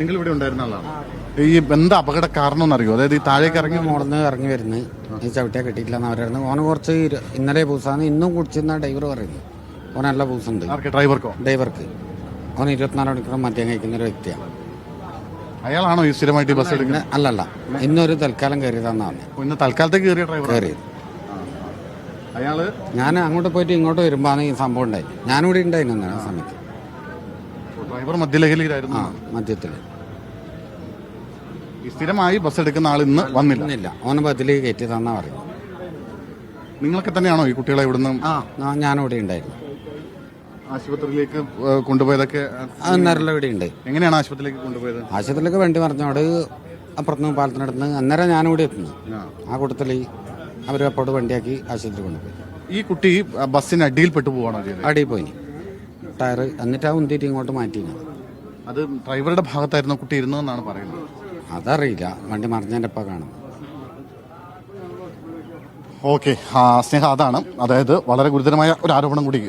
നിങ്ങൾ ഇവിടെ ഉണ്ടായിരുന്ന ആളാണ്? ഈ എന്താ അപകട കാരണം എന്നറിയോ? അതായത് ഈ താഴേക്ക് ഇറങ്ങി മോളന്ന് ഇറങ്ങി വരുന്നു. ഈ ചവിട്ടിയാ കിട്ടിയിട്ടില്ല എന്ന് അവരായിരുന്നു ഓന് കുറച്ച് ഇര- ഇന്നലെ പൂസാന്ന് ഇന്നും കുടിച്ചെന്ന ഡ്രൈവർ പറയുന്നു. ഓൻ നല്ല പൂസുണ്ട് ആർക്ക്? ഡ്രൈവർക്കോ? ഡ്രൈവർക്ക്. ഓൻ ഇരുപത്തിനാല് മണിക്കൂർ മദ്യം കഴിക്കുന്ന ഒരു വ്യക്തിയാണ് അയാളാണോ ഈ സ്ഥിരമായിട്ട് ഈ ബസ് എടുക്കുന്നത്? അല്ലല്ല. ഇന്നൊരു തൽക്കാലം കയറിയതാന്ന് പറഞ്ഞു. ഇന്ന് തൽക്കാലത്തേക്ക് കയറിയ ഡ്രൈവർ കയറിയത്. അയാൾ? ഞാൻ അങ്ങോട്ട് പോയിട്ട് ഇങ്ങോട്ട് വരുമ്പോഴാണ് ഈ സംഭവം ഉണ്ടായി ഞാനിവിടെ ഉണ്ടായിരുന്നു ആ സമയത്ത്. ഡ്രൈവർ മദ്യലഹരിയിലായിരുന്നു. ആ മദ്യത്തിൽ ഈ സ്ഥിരമായി ബസ് എടുക്കുന്ന ആൾ ഇന്ന് വന്നില്ല. ഓന ഓന് ബദലി കയറ്റിയതാന്നാ പറയുന്നത്. നിങ്ങളൊക്കെ തന്നെയാണോ ഈ കുട്ടികളെ ഇവിടുന്ന് ആ ഞാൻ- ഞാനിവിടെ ഉണ്ടായിരുന്നു. ആശുപത്രിയിലേക്ക് കൊണ്ടുപോയതൊക്കെ അന്നേരം ഇവിടെ ഉണ്ട്. എങ്ങനെയാണ് ആശുപത്രിയിലേക്ക് കൊണ്ടുപോയത്? ആശുപത്രിയിലേക്ക് വണ്ടി പറഞ്ഞോട് അപ്പുറത്തുനിന്ന് പാലത്തിനടുത്ത് അന്നേരം ഞാനിവിടെ എത്തുന്നു. ആ. ആ കൂട്ടത്തിൽ അവർ അപ്പോട്ട് വണ്ടിയാക്കി ആശുപത്രി കൊണ്ടുപോയി. ഈ കുട്ടി ആ, ബസ്സിന് അടിയിൽപ്പെട്ടു പോവാണോ ചെയ്തത്? അടിയിൽ പോയി ടയർ എന്നിട്ട് ആ ഉന്തിയിട്ട് ഇങ്ങോട്ട് മാറ്റി അത് ഡ്രൈവറുടെ ഭാഗത്തായിരുന്നു കുട്ടി ഇരുന്നതെന്നാണ് പറയുന്നത്. അതറിയില്ല. വണ്ടി മറിഞ്ഞതിന്റെ അപ്പം കാണും ഓക്കെ. സ്നേഹ അതാണ്. അതായത് വളരെ ഗുരുതരമായ ഒരു ആരോപണം കൂടി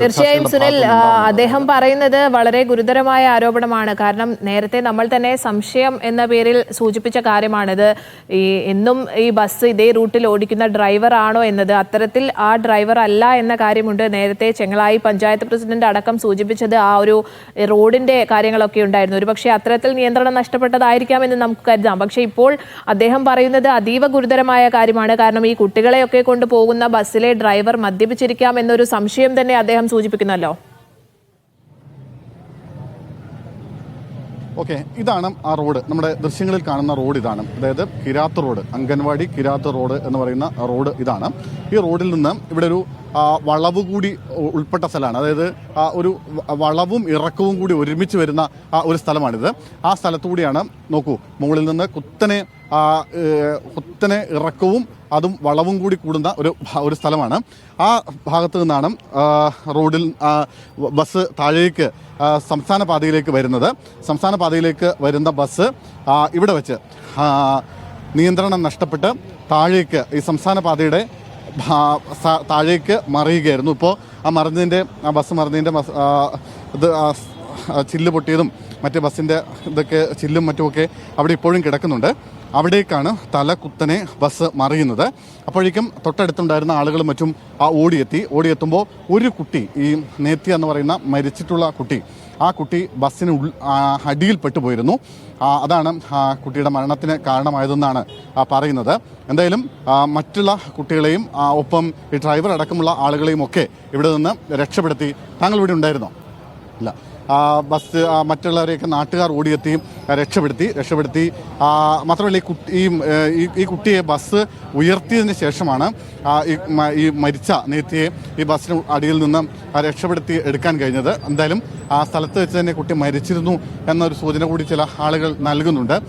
തീർച്ചയായും സുനിൽ അദ്ദേഹം പറയുന്നത് വളരെ ഗുരുതരമായ ആരോപണമാണ്. കാരണം നേരത്തെ നമ്മൾ തന്നെ സംശയം എന്ന പേരിൽ സൂചിപ്പിച്ച കാര്യമാണിത്. ഈ എന്നും ഈ ബസ് ഇതേ റൂട്ടിൽ ഓടിക്കുന്ന ഡ്രൈവർ ആണോ എന്നത് അത്തരത്തിൽ ആ ഡ്രൈവർ അല്ല എന്ന കാര്യമുണ്ട്. നേരത്തെ ചെങ്ങളായി പഞ്ചായത്ത് പ്രസിഡന്റ് അടക്കം സൂചിപ്പിച്ചത് ആ ഒരു റോഡിന്റെ കാര്യങ്ങളൊക്കെ ഉണ്ടായിരുന്നു. ഒരു പക്ഷേ അത്തരത്തിൽ നിയന്ത്രണം നഷ്ടപ്പെട്ടതായിരിക്കാം എന്ന് നമുക്ക് കരുതാം. പക്ഷേ ഇപ്പോൾ അദ്ദേഹം പറയുന്നത് അതീവ ഗുരുതരമായ കാര്യമാണ്. കാരണം ഈ കുട്ടികളെയൊക്കെ കൊണ്ടുപോകുന്ന ബസ്സിലെ ഡ്രൈവർ മദ്യപിച്ചിരിക്കാം എന്നൊരു സംശയം തന്നെ അദ്ദേഹം സൂചിപ്പിക്കുന്നല്ലോ ഓക്കെ ഇതാണ് ആ റോഡ്. നമ്മുടെ ദൃശ്യങ്ങളിൽ കാണുന്ന റോഡ് ഇതാണ്. അതായത് കിരാത്ത് റോഡ് അംഗൻവാടി കിരാത്ത് റോഡ് എന്ന് പറയുന്ന റോഡ് ഇതാണ്. ഈ റോഡിൽ നിന്ന് ഇവിടെ ഒരു വളവ് കൂടി ഉൾപ്പെട്ട സ്ഥലമാണ്. അതായത് ഒരു വളവും ഇറക്കവും കൂടി ഒരുമിച്ച് വരുന്ന ഒരു സ്ഥലമാണിത്. ആ സ്ഥലത്തുകൂടിയാണ് നോക്കൂ മുകളിൽ നിന്ന് കുത്തനെ ആ, കുത്തനെ ഇറക്കവും അതും വളവും കൂടി കൂടുന്ന ഒരു ഒരു സ്ഥലമാണ്. ആ ഭാഗത്ത് നിന്നാണ് റോഡിൽ ബസ് താഴേക്ക് സംസ്ഥാന പാതയിലേക്ക് വരുന്നത്. സംസ്ഥാന പാതയിലേക്ക് വരുന്ന ബസ് ഇവിടെ വെച്ച് നിയന്ത്രണം നഷ്ടപ്പെട്ട് താഴേക്ക് ഈ സംസ്ഥാന പാതയുടെ താഴേക്ക് മറിയുകയായിരുന്നു. ഇപ്പോൾ ആ മറിഞ്ഞതിന്റെ ആ ബസ് മറിഞ്ഞതിന്റെ ഇത് ചില്ല് പൊട്ടിയതും മറ്റ് ബസ്സിന്റെ ഇതൊക്കെ ചില്ലും മറ്റുമൊക്കെ അവിടെ ഇപ്പോഴും കിടക്കുന്നുണ്ട്. അവിടേക്കാണ് തല കുത്തനെ ബസ് മറിയുന്നത്. അപ്പോഴേക്കും തൊട്ടടുത്തുണ്ടായിരുന്ന ആളുകളും മറ്റും ആ ഓടിയെത്തി. ഓടിയെത്തുമ്പോൾ ഒരു കുട്ടി ഈ നേത്യ എന്ന് പറയുന്ന മരിച്ചിട്ടുള്ള കുട്ടി ആ കുട്ടി ബസ്സിന് ഉൾ അടിയിൽപ്പെട്ടു പോയിരുന്നു അതാണ് ആ കുട്ടിയുടെ മരണത്തിന് കാരണമായതെന്നാണ് പറയുന്നത്. എന്തായാലും മറ്റുള്ള കുട്ടികളെയും ഒപ്പം ഈ ഡ്രൈവർ അടക്കമുള്ള ആളുകളെയും ഒക്കെ ഇവിടെ നിന്ന് രക്ഷപ്പെടുത്തി. താങ്കൾ ഇവിടെ ഉണ്ടായിരുന്നോ? ഇല്ല. ബസ് മറ്റുള്ളവരെയൊക്കെ നാട്ടുകാർ ഓടിയെത്തി രക്ഷപ്പെടുത്തി രക്ഷപ്പെടുത്തി. മാത്രമല്ല ഈ കുട്ടി ഈ ഈ- കുട്ടിയെ ബസ് ഉയർത്തിയതിന് ശേഷമാണ് ഈ മരിച്ച നേത്തിയെ ഈ ബസ്സിന് അടിയിൽ നിന്ന് രക്ഷപ്പെടുത്തി എടുക്കാൻ കഴിഞ്ഞത്. എന്തായാലും ആ സ്ഥലത്ത് വെച്ച് തന്നെ കുട്ടി മരിച്ചിരുന്നു എന്നൊരു സൂചന കൂടി ചില ആളുകൾ നൽകുന്നുണ്ട്.